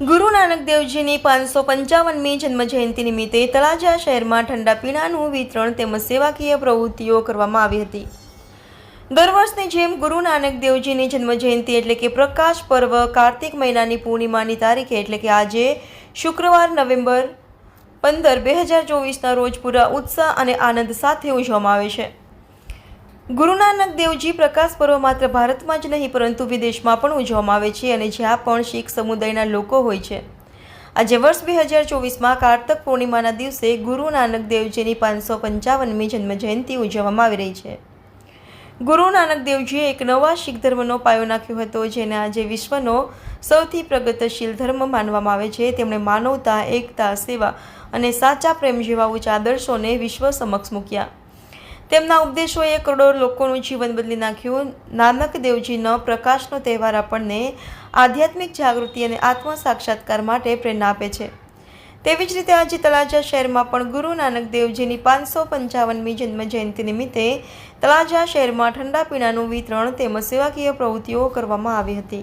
ગુરુ નાનક દેવજીની પાંચસો પંચાવનમી જન્મજયંતિ નિમિત્તે તળાજા શહેરમાં ઠંડા પીણાનું વિતરણ તેમજ સેવાકીય પ્રવૃત્તિઓ કરવામાં આવી હતી. દર વર્ષની જેમ ગુરુ નાનક દેવજીની જન્મજયંતિ એટલે કે પ્રકાશ પર્વ કાર્તિક મહિનાની પૂર્ણિમાની તારીખે એટલે કે આજે શુક્રવાર નવેમ્બર પંદર બે હજાર ચોવીસના રોજ પૂરા ઉત્સાહ અને આનંદ સાથે ઉજવવામાં આવે છે. ગુરુ નાનક દેવજી પ્રકાશ પર્વ માત્ર ભારતમાં જ નહીં, પરંતુ વિદેશમાં પણ ઉજવવામાં આવે છે અને જ્યાં પણ શીખ સમુદાયના લોકો હોય છે. આજે વર્ષ બે હજાર ચોવીસમાં કાર્તક પૂર્ણિમાના દિવસે ગુરુ નાનક દેવજીની પાંચસો પંચાવનમી જન્મજયંતિ ઉજવવામાં આવી રહી છે. ગુરુ નાનક દેવજીએ એક નવા શીખ ધર્મનો પાયો નાખ્યો હતો, જેને આજે વિશ્વનો સૌથી પ્રગતિશીલ ધર્મ માનવામાં આવે છે. તેમણે માનવતા, એકતા, સેવા અને સાચા પ્રેમ જેવા ઉચ્ચ આદર્શોને વિશ્વ સમક્ષ મૂક્યા. તેમના ઉપદેશોએ કરોડો લોકોનું જીવન બદલી નાખ્યું. નાનક દેવજીનો પ્રકાશનો તહેવાર આપણને આધ્યાત્મિક જાગૃતિ અને આત્મ સાક્ષાત્કાર માટે પ્રેરણા આપે છે. તેવી જ રીતે આજે તળાજા શહેરમાં પણ ગુરુ નાનક દેવજીની પાંચસો પંચાવનમી જન્મ જયંતિ નિમિત્તે તળાજા શહેરમાં ઠંડા પીણાનું વિતરણ તેમજ સેવાકીય પ્રવૃત્તિઓ કરવામાં આવી હતી.